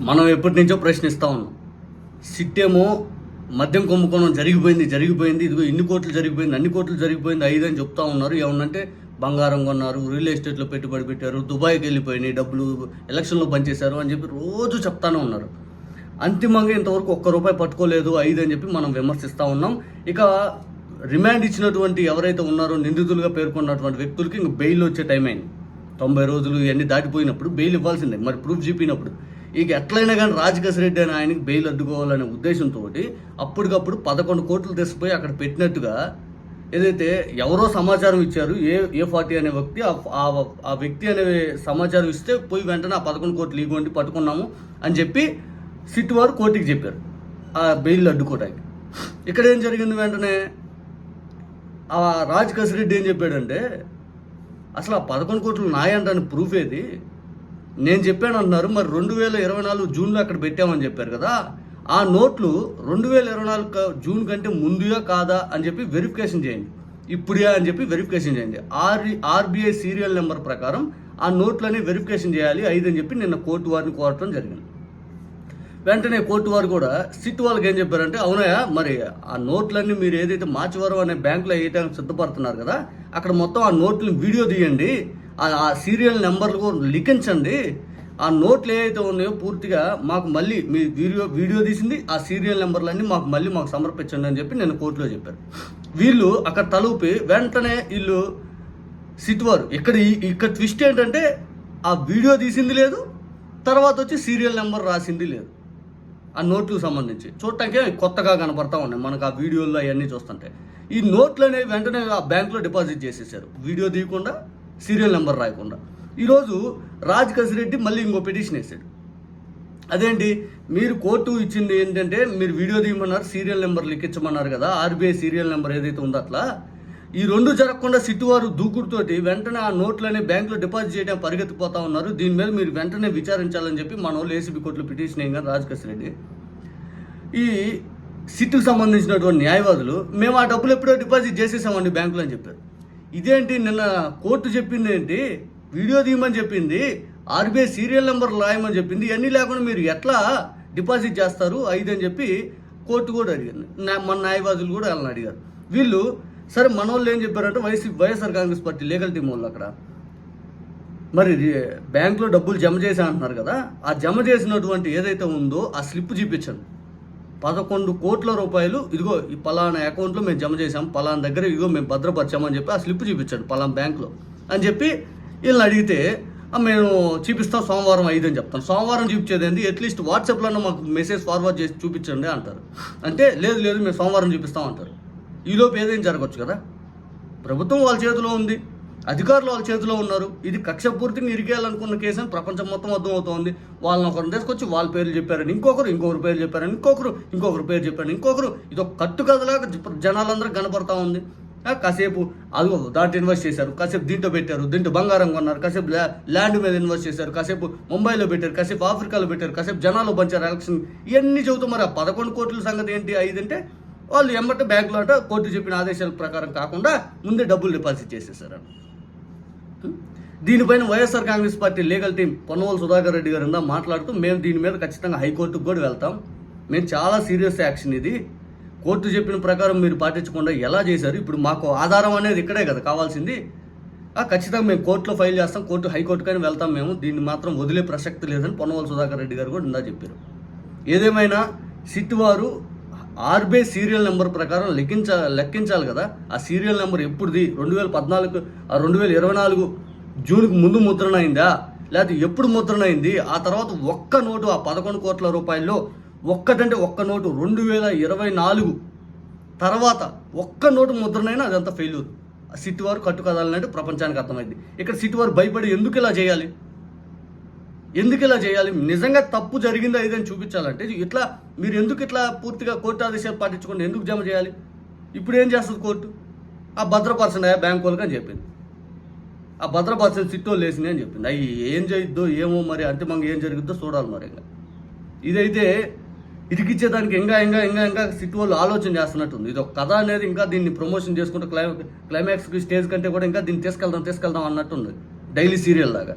మనం ఎప్పటి నుంచో ప్రశ్నిస్తూ ఉన్నాం. సిట్టేమో మద్యం కుంభకోణం జరిగిపోయింది జరిగిపోయింది ఇదిగో ఇన్ని కోట్లు జరిగిపోయింది అన్ని కోట్లు జరిగిపోయింది ఐదు అని చెప్తా ఉన్నారు. ఏమన్నంటే బంగారం కొన్నారు రియల్ ఎస్టేట్లో పెట్టుబడి పెట్టారు దుబాయ్కి వెళ్ళిపోయినాయి డబ్బులు ఎలక్షన్లో పనిచేశారు అని చెప్పి రోజు చెప్తానే ఉన్నారు. అంతిమంగా ఇంతవరకు ఒక్క రూపాయి పట్టుకోలేదు ఐదు అని చెప్పి మనం విమర్శిస్తూ ఉన్నాం. ఇక రిమాండ్ ఇచ్చినటువంటి ఎవరైతే ఉన్నారో నిందితులుగా పేర్కొన్నటువంటి వ్యక్తులకి ఇంక బెయిల్ వచ్చే టైం అయింది. తొంభై రోజులు ఇవన్నీ దాటిపోయినప్పుడు బెయిల్ ఇవ్వాల్సిందే. మరి ప్రూఫ్ చూపినప్పుడు. ఇక ఎట్లయినా కానీ రాజకేశ్ రెడ్డి అని ఆయనకి బెయిల్ అడ్డుకోవాలనే ఉద్దేశంతో అప్పటికప్పుడు పదకొండు కోట్లు తెచ్చిపోయి అక్కడ పెట్టినట్టుగా ఏదైతే ఎవరో సమాచారం ఇచ్చారు ఏ ఏ పార్టీ అనే వ్యక్తి ఆ- ఆ- వ్యక్తి అనే సమాచారం ఇస్తే పోయి వెంటనే ఆ పదకొండు కోట్లు ఇవ్వండి పట్టుకున్నాము అని చెప్పి సిట్ వారు కోర్టుకి చెప్పారు ఆ బెయిల్ అడ్డుకోవడానికి ఇక్కడ ఏం జరిగింది వెంటనే? ఆ రాజ్ రెడ్డి ఏం చెప్పాడంటే అసలు ఆ పదకొండు కోట్లు నాయంటాని ప్రూఫ్ ఏది? నేను చెప్పాను అన్నారు మరి రెండు వేల ఇరవై నాలుగు జూన్లో అక్కడ పెట్టామని చెప్పారు కదా ఆ నోట్లు రెండు వేల ఇరవై నాలుగు జూన్ కంటే ముందుగా కాదా అని చెప్పి వెరిఫికేషన్ చేయండి. ఇప్పుడే అని చెప్పి వెరిఫికేషన్ చేయండి. ఆర్ ఆర్బీఐ సీరియల్ నెంబర్ ప్రకారం ఆ నోట్లని వెరిఫికేషన్ చేయాలి ఐదు అని చెప్పి నిన్న కోర్టు వారిని కోరటం జరిగింది. వెంటనే కోర్టు వారు కూడా సిట్ వాళ్ళకి ఏం చెప్పారంటే అవునయ్యా మరి ఆ నోట్లన్నీ మీరు ఏదైతే మార్చివారం అనే బ్యాంకులో వేయడానికి సిద్ధపడుతున్నారు కదా అక్కడ మొత్తం ఆ నోట్లను వీడియో తీయండి ఆ- సీరియల్ నెంబర్లు కూడా లిఖించండి. ఆ నోట్లు ఏవైతే ఉన్నాయో పూర్తిగా మాకు మళ్ళీ మీ వీడియో వీడియో తీసింది ఆ సీరియల్ నెంబర్లన్నీ మాకు మళ్ళీ మాకు సమర్పించండి అని చెప్పి నేను కోర్టులో చెప్పారు వీళ్ళు అక్కడ తలూపి వెంటనే వీళ్ళు సిట్ వారు ఇక్కడ ఈ- ఇక్కడ ట్విస్ట్ ఏంటంటే ఆ వీడియో తీసింది లేదు తర్వాత వచ్చి సీరియల్ నెంబర్ రాసింది లేదు. ఆ నోట్లకు సంబంధించి. చూడటానికి కొత్తగా కనపడతా ఉన్నాయి మనకు ఆ వీడియోల్లో అవన్నీ చూస్తుంటే. ఈ నోట్లు అనేవి వెంటనే ఆ బ్యాంకులో డిపాజిట్ చేసేసారు. వీడియో తీయకుండా సీరియల్ నెంబర్ రాయకుండా. ఈరోజు రాజ్ రెడ్డి మళ్ళీ ఇంకో పిటిషన్ వేసాడు. అదేంటి? మీరు కోర్టు ఇచ్చింది ఏంటంటే మీరు వీడియో తీయమన్నారు సీరియల్ నెంబర్ లిఖించమన్నారు కదా ఆర్బీఐ సీరియల్ నెంబర్ ఏదైతే ఉందో అట్లా. ఈ రెండు జరగకుండా సిట్టు వారు దూకుడుతోటి వెంటనే ఆ నోట్లనే బ్యాంకులో డిపాజిట్ చేయడం పరిగెత్తిపోతా ఉన్నారు. దీని మీద మీరు వెంటనే విచారించాలని చెప్పి మన వాళ్ళు ఏసీబీ కోర్టులో పిటిషన్ వేయగా రాజకేశ్ రెడ్డి ఈ సిట్టుకు సంబంధించినటువంటి న్యాయవాదులు మేము ఆ డబ్బులు ఎప్పుడో డిపాజిట్ చేసేసామండి బ్యాంకులో అని చెప్పారు. ఇదేంటి నిన్న కోర్టు చెప్పింది ఏంటి? వీడియో తీయమని చెప్పింది. ఆర్బీఐ సీరియల్ నెంబర్ రాయమని చెప్పింది. ఇవన్నీ లేకుండా మీరు ఎట్లా డిపాజిట్ చేస్తారు? ఐదు అని చెప్పి కోర్టు కూడా అడిగింది. మన న్యాయవాదులు కూడా వాళ్ళని అడిగారు. వీళ్ళు సరే మన వాళ్ళు ఏం చెప్పారంటే YC YSR Congress party legal team వాళ్ళు అక్కడ. మరి రి- బ్యాంకులో డబ్బులు జమ చేసా అంటున్నారు కదా. ఆ జమ చేసినటువంటి ఏదైతే ఉందో ఆ స్లిప్ చూపించండి. పదకొండు కోట్ల రూపాయలు ఇదిగో ఈ పలానా అకౌంట్లో మేము జమ చేసాం పలానా దగ్గర ఇదిగో మేము భద్రపరిచామని చెప్పి ఆ స్లిప్ చూపించాడు పలానా బ్యాంకులో అని చెప్పి వీళ్ళని అడిగితే మేము చూపిస్తాం సోమవారం ఐదు అని చెప్తాం. సోమవారం చూపించేది ఏంటి అట్లీస్ట్ వాట్సాప్లో మాకు మెసేజ్ ఫార్వర్డ్ చేసి చూపించండి అంటారు. అంటే లేదు లేదు మేము సోమవారం చూపిస్తాం అంటారు. ఈలోపు ఏదైనా జరగచ్చు కదా? ప్రభుత్వం వాళ్ళ చేతిలో ఉంది. అధికారులు వాళ్ళ చేతిలో ఉన్నారు. ఇది కక్షపూర్తిగా ఇరిగేయాలనుకున్న కేసు అని ప్రపంచం మొత్తం అర్థమవుతోంది. వాళ్ళని ఒకరిని తీసుకొచ్చి వాళ్ళ పేర్లు చెప్పారని ఇంకొకరు ఇంకొకరు పేరు చెప్పారని ఇంకొకరు ఇంకొకరు పేరు చెప్పారని ఇంకొకరు ఇది ఒక కట్టు కథలాగా జనాలందరూ కనపడతా ఉంది. కాసేపు అదిగో దాంట్లో ఇన్వెస్ట్ చేశారు. కాసేపు దీంట్లో పెట్టారు. దీంట్లో బంగారం కొన్నారు. కాసేపు ల్యాండ్ మీద ఇన్వెస్ట్ చేశారు. కాసేపు ముంబైలో పెట్టారు. కాసేపు ఆఫ్రికాలో పెట్టారు. కాసేపు జనాలు పంచారు ఎలక్షన్. ఇవన్నీ చెబుతూ మరి ఆ పదకొండు కోట్ల సంగతి ఏంటి? ఐదు అంటే వాళ్ళు ఎమ్మటే బ్యాంకులో అంటే కోర్టు చెప్పిన ఆదేశాల ప్రకారం కాకుండా ముందే డబ్బులు డిపాజిట్ చేసేసారు. దీనిపైన YSR Congress party legal team Ponnavolu Sudhakar Reddy గారు మాట్లాడుతూ మేము దీని మీద ఖచ్చితంగా హైకోర్టుకు కూడా వెళ్తాం. మేము చాలా సీరియస్ యాక్షన్ ఇది. కోర్టు చెప్పిన ప్రకారం మీరు పాటించకుండా ఎలా చేశారు? ఇప్పుడు మాకు ఆధారం అనేది ఇక్కడే కదా కావాల్సింది. ఖచ్చితంగా మేము కోర్టులో ఫైల్ చేస్తాం. కోర్టు హైకోర్టు కానీ వెళ్తాం మేము. దీన్ని మాత్రం వదిలే ప్రసక్తి లేదని పొన్నవోలు సుధాకర్ రెడ్డి గారు కూడా ఇందా చెప్పారు. ఏదేమైనా సిట్ వారు ఆర్బీఐ సీరియల్ నెంబర్ ప్రకారం లెక్కించ లెక్కించాలి కదా. ఆ సీరియల్ నెంబర్ ఎప్పుడుది? రెండు వేల పద్నాలుగు రెండు వేల ఇరవై నాలుగు జూన్కి ముందు ముద్రణ అయిందా? లేకపోతే ఎప్పుడు ముద్రణ అయింది? ఆ తర్వాత ఒక్క నోటు ఆ పదకొండు కోట్ల రూపాయల్లో ఒక్కటంటే ఒక్క నోటు రెండు వేల ఇరవై నాలుగు తర్వాత ఒక్క నోటు ముద్రనైనా అదంతా ఫెయిల్యూర్ సిట్ వారు కట్టు కదాలనంటే ప్రపంచానికి అర్థమైంది. ఇక్కడ సిట్ వారు భయపడి ఎందుకు ఇలా చేయాలి? ఎందుకు ఇలా చేయాలి? నిజంగా తప్పు జరిగిందా ఇదని చూపించాలంటే ఇట్లా మీరు ఎందుకు ఇట్లా పూర్తిగా కోర్టు ఆదేశాలు పాటించకుండా ఎందుకు జమ చేయాలి? ఇప్పుడు ఏం చేస్తుంది కోర్టు? ఆ భద్రపరచండి ఆ బ్యాంక్ వాళ్ళకి అని చెప్పింది. ఆ భద్రపరచని సిట్టో లేసింది అని చెప్పింది. అవి ఏం చేయొద్దో ఏమో మరి అంతిమంగా ఏం జరుగుద్దో చూడాలి మరి ఇంకా. ఇదైతే ఇరికిచ్చేదానికి ఇంకా ఇంకా ఇంకా ఇంకా సిట్ వాళ్ళు ఆలోచన చేస్తున్నట్టుంది. ఇది ఒక కథ అనేది ఇంకా దీన్ని ప్రమోషన్ చేసుకుంటూ క్లై క్లైమాక్స్కి స్టేజ్ కంటే కూడా ఇంకా దీన్ని తీసుకెళ్దాం తీసుకెళ్దాం అన్నట్టుంది. డైలీ సీరియల్ లాగా.